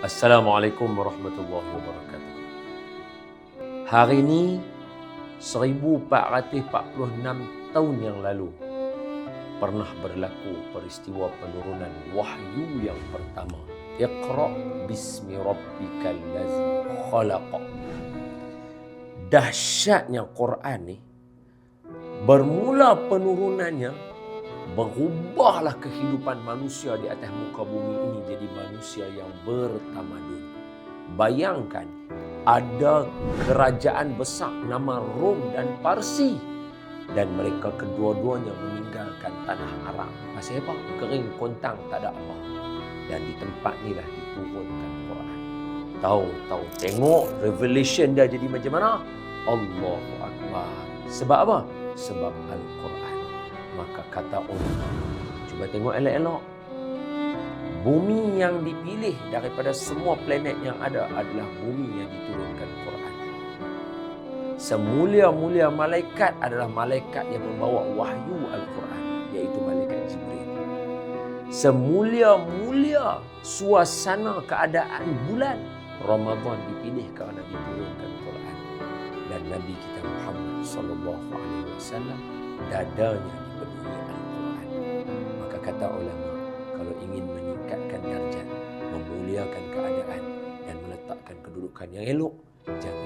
Assalamualaikum warahmatullahi wabarakatuh. Hari ini 1446 tahun yang lalu pernah berlaku peristiwa penurunan wahyu yang pertama. Iqra bismi rabbikal ladzi khalaq. Dahsyatnya Quran ni bermula penurunannya berubahlah kehidupan manusia di atas muka bumi ini jadi manusia yang bertamadun. Bayangkan ada kerajaan besar nama Rom dan Parsi dan mereka kedua-duanya meninggalkan tanah Arab. Pasal apa? Kering kontang tak ada apa. Dan di tempat inilah diturunkan Quran. Tahu, tahu. Tengok revelation dia jadi macam mana? Allahu Akbar. Sebab apa? Sebab Al-Quran kata ulama cuba tengok elok-elok. Bumi yang dipilih daripada semua planet yang ada adalah bumi yang diturunkan Quran. Semulia-mulia malaikat adalah malaikat yang membawa wahyu Al-Quran iaitu malaikat Jibril. Semulia-mulia suasana keadaan bulan Ramadan dipilih kerana diturunkan Quran. Dan Nabi kita Muhammad sallallahu alaihi wasallam dadanya kata ulama kalau ingin meningkatkan darjat memuliakan keadaan dan meletakkan kedudukan yang elok jangan